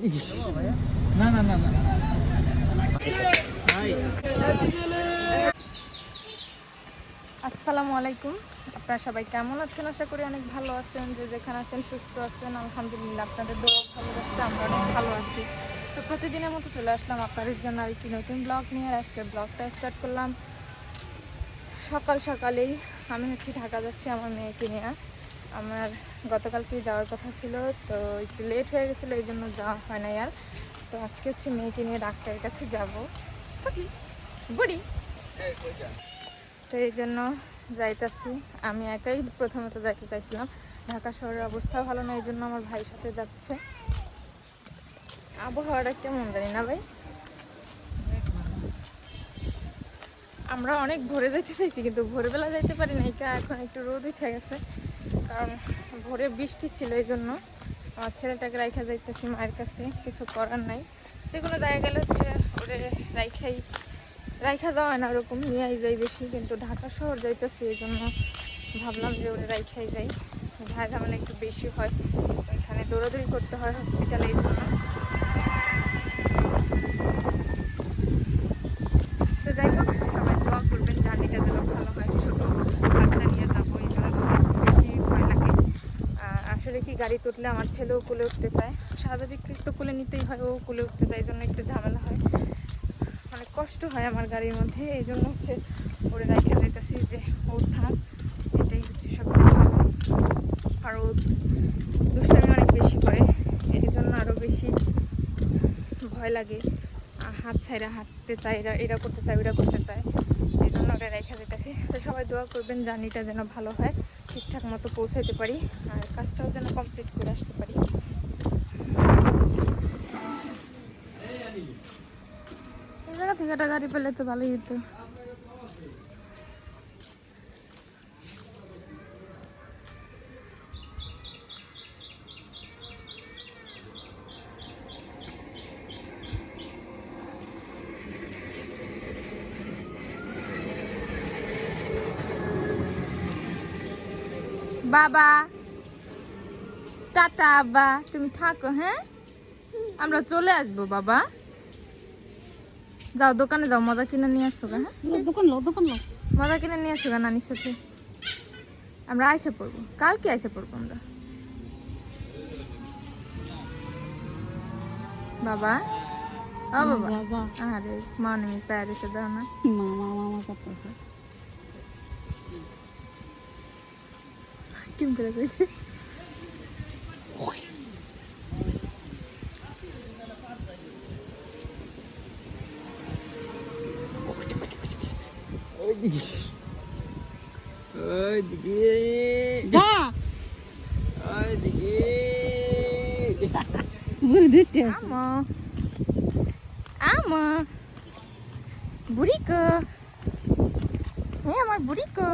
না না না না আসসালামু আলাইকুম। আপনারা সবাই কেমন আছেন? আশা করি অনেক ভালো আছেন, যে যেখানে আছেন সুস্থ আছেন। আলহামদুলিল্লাহ, আপনাদের দোয়া ভালোবাসতে আমরা অনেক ভালো আছি। তো প্রতিদিনের মতো চলে আসলাম আপনাদের জন্য আরেকটি নতুন ব্লগ নিয়ে। আর আজকের ব্লগটা স্টার্ট করলাম সকাল সকালেই। আমি হচ্ছে ঢাকা যাচ্ছি আমার মেয়েকে নিয়ে। আমার গতকালকে যাওয়ার কথা ছিল, তো একটু লেট হয়ে গেছিল, এই জন্য যাওয়া হয় না আর। তো আজকে হচ্ছে মেয়েকে নিয়ে ডাক্তারের কাছে যাব। বুড়ি তো এই জন্য যাইতাছি। আমি একাই প্রথমত যাইতে চাইছিলাম। ঢাকা শহরের অবস্থা ভালো না, এই জন্য আমার ভাইয়ের সাথে যাচ্ছে। আবহাওয়াটা কেমন জানি না ভাই। আমরা অনেক ভোরে যাইতে চাইছি, কিন্তু ভোরবেলা যাইতে পারি না এখন একটু রোদ উঠে গেছে। কারণ ভোরে বৃষ্টি ছিল এই জন্য। আমার ছেলেটাকে রাইখা যাইতেছি মায়ের কাছে, কিছু করার নাই। যে কোনো জায়গায় গেলে হচ্ছে ওরে রাইখাই রাইখা যাওয়া না ওরকম, নিয়েই যাই বেশি। কিন্তু ঢাকা শহর যাইতেছি এই জন্য ভাবলাম যে ওরে রাইখাই যাই। ঝামেলা একটু বেশি হয়। এখানে দৌড়াদৌড়ি করতে হয় হসপিটালে এই জন্য। তো যাই হোক, সবাই দোয়া করবেন জার্নিটা যেন ভালো হয় ছোটো বাচ্চা নিয়ে যাব এই জন্য বেশি ভয় লাগে আর গাড়ি তুললে আমার ছেলেও কুলে উঠতে চায়। স্বাভাবিক একটু কুলে নিতেই হয়, ও কুলে উঠতে চায়, এই জন্য একটু ঝামেলা হয়। অনেক কষ্ট হয় আমার গাড়ির মধ্যে, এই জন্য হচ্ছে ওরে রেখে যাইতেছি যে ও থাক, এটাই হচ্ছে সবচেয়ে আর ও দুষ্টামি অনেক বেশি করে এই জন্য আরও বেশি ভয় লাগে। হাত ছাইরা হাঁটতে চায়, এরা এরা করতে চায়, ওরা করতে চায়, এই জন্য ওরা রেখে যেতেছি তো সবাই দোয়া করবেন জার্নিটা যেন ভালো হয়, ঠিকঠাক মতো পৌঁছাতে পারি। কাজটাও যেন কমপ্লিট করে আসতে পারি। এই জায়গা থেকে একটা গাড়ি পেলে তো ভালোই হতো বাবা! টাটা আব্বা তুমি থাকো হ্যাঁ? আমরা চলে আসব বাবা। যাও দোকানে যাও মজা কিনে নিয়ে আসো গা, হ্যাঁ দোকান লো দোকান লো। মজা কিনে নিয়ে আসো গা নানির সাথে। আমরা আইসা পড়ব কালকে আইসা পড়ব আমরা। বাবা? ও বাবা। আরে মনে মিশে আর এসে দাও না। করতেছে করে কইছে ওই দিকে ওই দিকে যা ওই দিকে বুড়ি দুটে আছে আমো আমো বুড়ি কো হ্যাঁ আমার বুড়ি কো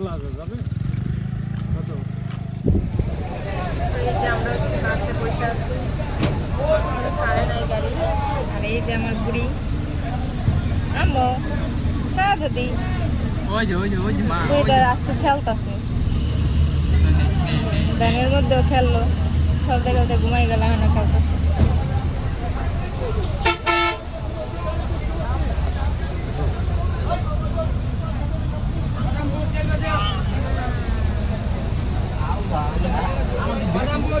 প্লাজা যাবে? কত? এই যে আমরা হচ্ছে বাসে বসে আছি। সাড়ে নাই গাড়ি। আর এই যে আমার বুড়ি। আমো সারাদি ওই যে ওই যে ওই যে মা বুড়িটা আজকে খেলতেছে। ব্যানের মধ্যেও খেললো। খেলতে খেলতে ঘুমাই গেল এখন খেলতেছে। বাদামপুর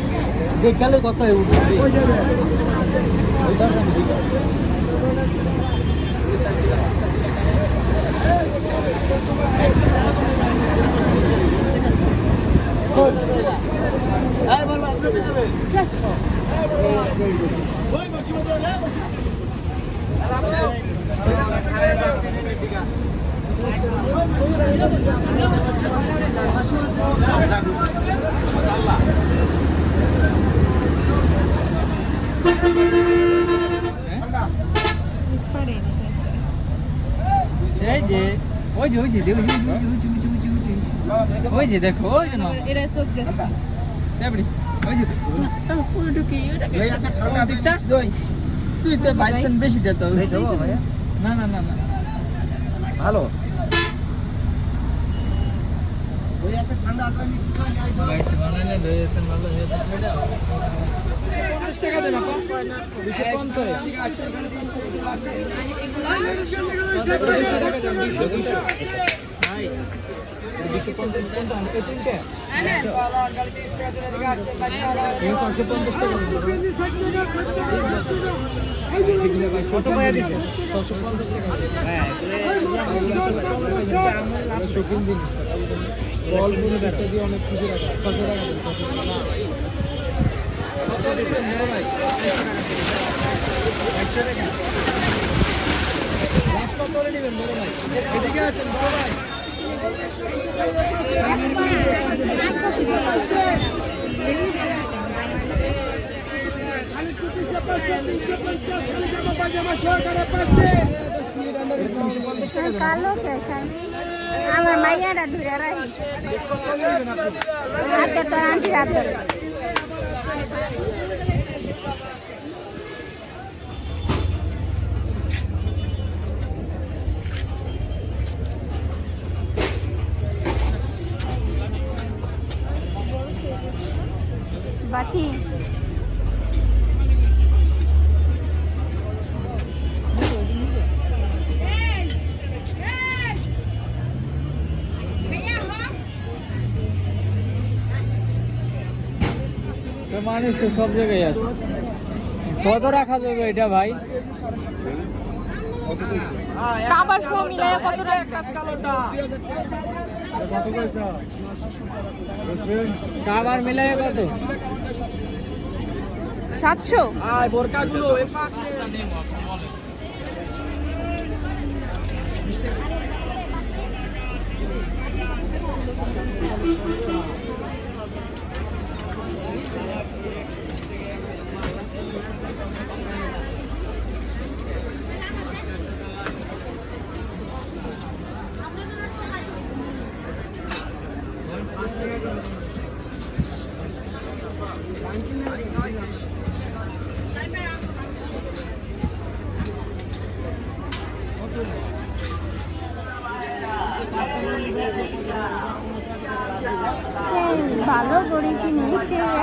বিকালে কত উঠবে Thank you. যে ওই যে ওই যে ওই যে দেখো ওই যে না এরা সব যাচ্ছে দেবড়ি ওই যে তাহলে ঢুকি ওটাকে ওই আচ্ছা ঠান্ডা তুই তো বাইসন বেশি দে তো না না না না ভালো ওই আচ্ছা ঠান্ডা আসলে মিক্স করে যাই তো বাইসন বানালে দই এসেন ভালো হয়ে যাবে পঞ্চাশ টাকা দেন আপা। দুশো পঞ্চাশ দুশো টাকা দেন। দুশো দুশো শৌখিন জিনিস অনেক কিছু রাখা। ছশো টাকা। এদিকে আসেন বড় ভাই আমার মাইয়াটা ধরে রাখি আচ্ছা তোর আন্টি বাটি তো মানুষ তো সব জায়গায় আছে। কত রাখা যাবে এটা ভাই? কাবার সহ মিলায় কত রাখবে? কাবার মিলাই কত? সাতশো আর বোরকাগুলো এ পাশে Thank.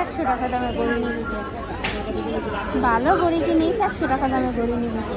একশো টাকা দামে গড়ি নিবি। ভালো গড়ি কিনিস একশো টাকা দামে গড়ি নিবি যে।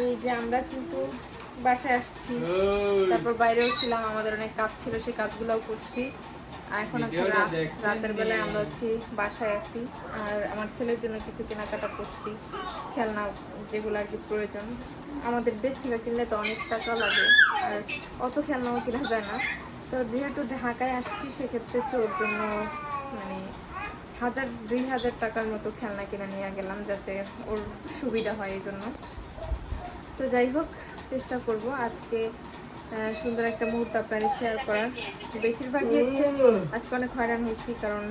এই যে আমরা কিন্তু বাসায় আসছি। তারপর বাইরেও ছিলাম আমাদের অনেক কাজ ছিল সেই কাজগুলোও করছি। আর এখন হচ্ছে রাতের বেলায় আমরা হচ্ছে বাসায় আছি। আর আমার ছেলের জন্য কিছু কেনাকাটা করছি। খেলনা যেগুলো আর কি প্রয়োজন। আমাদের দেশ থেকে কিনলে তো অনেক টাকা লাগে। আর অত খেলনাও কেনা যায় না। তো যেহেতু ঢাকায় আসছি সেক্ষেত্রে চোর জন্য মানে হাজার দুই হাজার টাকার মতো খেলনা কিনে নিয়ে গেলাম যাতে ওর সুবিধা হয় এই জন্য। তো যাই হোক চেষ্টা করব আজকে সুন্দর একটা মুহূর্ত আপনাদের শেয়ার করার। বেশিরভাগই হচ্ছে আজকে অনেক হয়রান হয়েছি কারণ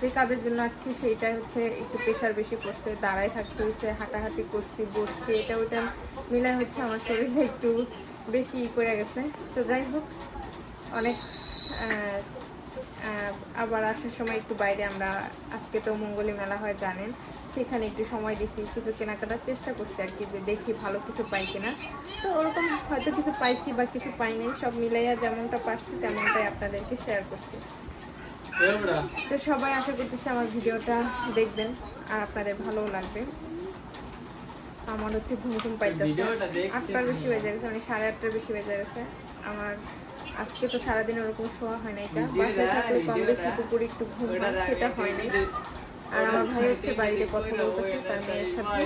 যে কাজের জন্য আসছি সেইটা হচ্ছে একটু প্রেশার বেশি পড়ছে দাঁড়ায় থাকতে হয়েছে হাঁটাহাঁটি করছি বসছি এটা ওটা মিলে হচ্ছে আমার শরীরে একটু বেশি ই করে গেছে। তো যাই হোক অনেক আবার আসার সময় একটু বাইরে আমরা আজকে তো মঙ্গলী মেলা হয় জানেন। সেখানে একটু সময় দিছি কিছু কেনাকাটার চেষ্টা করছি আর কি যে দেখি ভালো কিছু পাই কিনা। তো ওরকম হয়তো কিছু পাইছি বা কিছু পাইনি সব মিলাইয়া যেমনটা পারছি তেমনটাই আপনাদেরকে শেয়ার করছি। তো সবাই আশা করতেছি আমার ভিডিওটা দেখবেন আর আপনাদের ভালোও লাগবে। আমার হচ্ছে ঘুম ঘুম পাইতেছে আটটার বেশি বেজে গেছে মানে সাড়ে আটটার বেশি বেজে গেছে। আমার আজকে তো সারাদিন ওরকম শোয়া হয় না এটা। বাসায় থাকলে কম বেশি দুপুরে একটু ঘুম হয় সেটা হয় নাই আর আমার ভাই হচ্ছে বাড়িতে কথা বলতেছে তার মেয়ের সাথে।